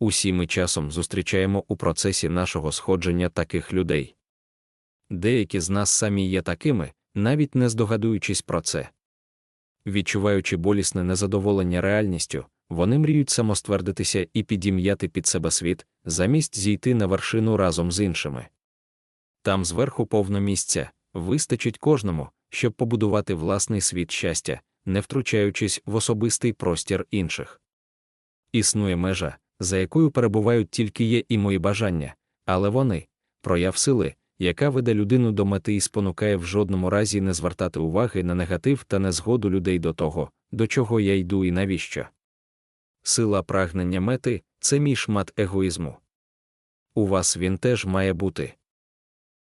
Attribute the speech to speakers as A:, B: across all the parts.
A: Усі ми часом зустрічаємо у процесі нашого сходження таких людей. Деякі з нас самі є такими, навіть не здогадуючись про це. Відчуваючи болісне незадоволення реальністю, вони мріють самоствердитися і підім'яти під себе світ, замість зійти на вершину разом з іншими. Там зверху повно місця, вистачить кожному, щоб побудувати власний світ щастя, не втручаючись в особистий простір інших. Існує межа, за якою перебувають тільки є і мої бажання, але вони прояв сили, яка веде людину до мети і спонукає в жодному разі не звертати уваги на негатив та незгоду людей до того, до чого я йду і навіщо. Сила прагнення мети це мій шмат егоїзму. У вас він теж має бути.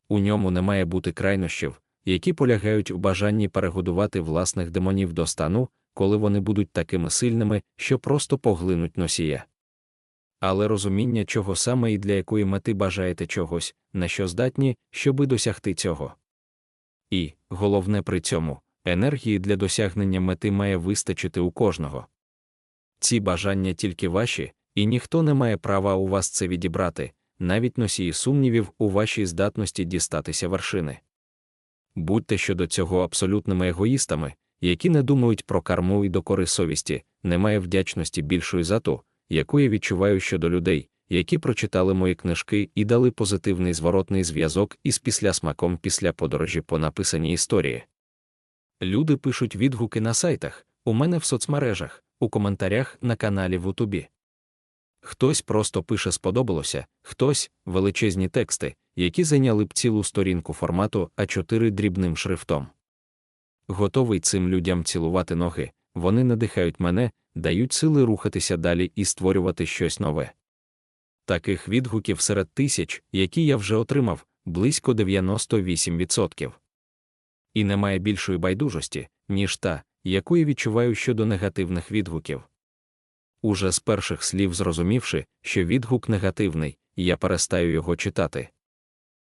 A: У ньому не має бути крайнощів, які полягають в бажанні перегодувати власних демонів до стану, коли вони будуть такими сильними, що просто поглинуть носія. Але розуміння, чого саме і для якої мети бажаєте чогось, на що здатні, щоби досягти цього. І, головне при цьому, енергії для досягнення мети має вистачити у кожного. Ці бажання тільки ваші, і ніхто не має права у вас це відібрати, навіть носії сумнівів у вашій здатності дістатися вершини. Будьте щодо цього абсолютними егоїстами, які не думають про карму і докори совісті, немає вдячності більшої за ту, яку я відчуваю щодо людей, які прочитали мої книжки і дали позитивний зворотний зв'язок із післясмаком після подорожі по написаній історії. Люди пишуть відгуки на сайтах, у мене в соцмережах, у коментарях на каналі в Утубі. Хтось просто пише сподобалося, хтось величезні тексти, які зайняли б цілу сторінку формату А4 дрібним шрифтом. Готовий цим людям цілувати ноги, вони надихають мене, дають сили рухатися далі і створювати щось нове. Таких відгуків серед тисяч, які я вже отримав, близько 98%. І немає більшої байдужості, ніж та, яку я відчуваю щодо негативних відгуків. Уже з перших слів зрозумівши, що відгук негативний, я перестаю його читати.